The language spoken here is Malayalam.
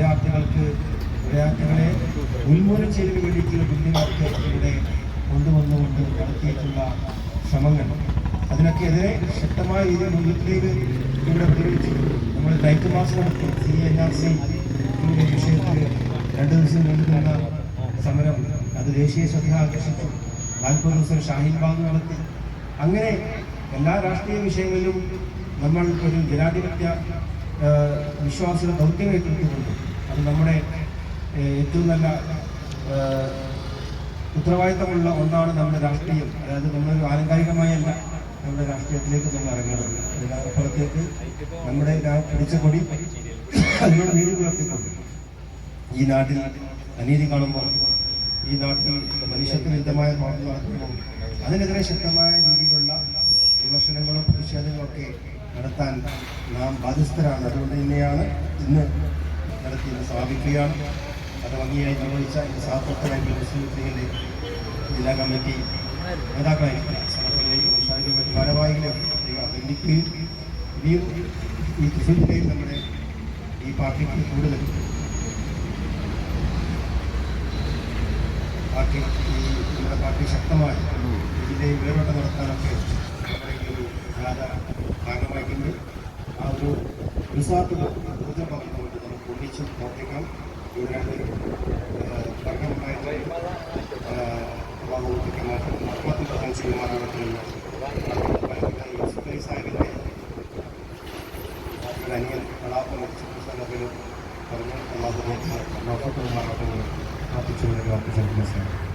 വിദ്യാർത്ഥികൾക്ക് വിദ്യാർത്ഥികളെ ഉന്മൂലനം ചെയ്തതിന് വേണ്ടിയിട്ടുള്ള ബില്ലുകളൊക്കെ ഇവിടെ കൊണ്ടുവന്നുകൊണ്ട് നടത്തിയിട്ടുള്ള ശ്രമങ്ങൾ. അതിനൊക്കെ എതിരെ ശക്തമായ രീതിയിൽ മുന്നിലേക്ക് ഇവിടെ പ്രതികരിച്ചു നമ്മൾ ലൈറ്റ് മാസം നടത്തി. സി എൻ ആർ സി വിഷയത്തിൽ രണ്ട് ദിവസം നീണ്ടുനിന്ന സമരം. അത് ദേശീയ ശ്രദ്ധ ആകർഷിച്ചു. നാൽപ്പത് ദിവസം ഷാഹിൻ ബാഗ് നടത്തി. അങ്ങനെ എല്ലാ രാഷ്ട്രീയ വിഷയങ്ങളിലും നമ്മൾ ഒരു ജനാധിപത്യ വിശ്വാസ ദൗത്യം ഏറ്റെടുത്തുകൊണ്ട് അത് നമ്മുടെ ഏറ്റവും നല്ല ഉത്തരവാദിത്തമുള്ള ഒന്നാണ് നമ്മുടെ രാഷ്ട്രീയം. അതായത് നമ്മളൊരു ആലങ്കാരികമായല്ല നമ്മുടെ രാഷ്ട്രീയത്തിലേക്ക് നമ്മൾ ഇറങ്ങുന്നത് അതിനപ്പുറത്തേക്ക് നമ്മുടെ പിടിച്ച കൊടി അതിനോട് നീതി പുലർത്തിക്കൊണ്ട് ഈ നാട്ടിൽ അനീതി കാണുമ്പോൾ ഈ നാട്ടിൽ മനുഷ്യത്വവിരുദ്ധമായ പ്രവർത്തനം നടത്തുമ്പോൾ അതിനെതിരെ ശക്തമായ രീതിയിലുള്ള വിമർശനങ്ങളും പ്രതിഷേധങ്ങളും ഒക്കെ നടത്താൻ നാം ബാധ്യസ്ഥരാണ്. അതുകൊണ്ട് തന്നെയാണ് ഇന്ന് നടത്തി ഇന്ന് സ്ഥാപിക്കുകയാണ്. അത് ഭംഗിയായി നിർവഹിച്ച സാഹസത്തിനായി മുസ്ലിം ലീഗിന്റെ ജില്ലാ കമ്മിറ്റി നേതാക്കളായിരിക്കും. സമർപ്പിക്കുകയും ഭാരവാഹികളെ പ്രത്യേകം അഭിനന്ദിക്കുകയും ഇനിയും ഈ തൃശ്ശൂർ നമ്മുടെ ഈ പാർട്ടിക്ക് കൂടുതൽ. പാർട്ടി ഈ നമ്മുടെ പാർട്ടി ശക്തമായി ഇതിന്റെ വേറോട്ടം നടത്താനൊക്കെ നമ്മുടെ ഒരു ഗാഥ ഭാഗമായിട്ടുണ്ട്. ആ ഒരു നിസ്വാർത്ഥത നമുക്ക് ഒന്നിച്ച് പ്രവർത്തിക്കാം ഇവിടെ രണ്ട് ഭരണമുണ്ടായിട്ട് ആത്മഹത്യ ചെയ്യുമാറാകത്തുള്ള സാഹിബിന്റെ അനിയൻ കലാപം പുസ്തകത്തിൽ പറഞ്ഞു അള്ളാഹു പ്രാർത്ഥിച്ചു പ്രാർത്ഥിച്ചു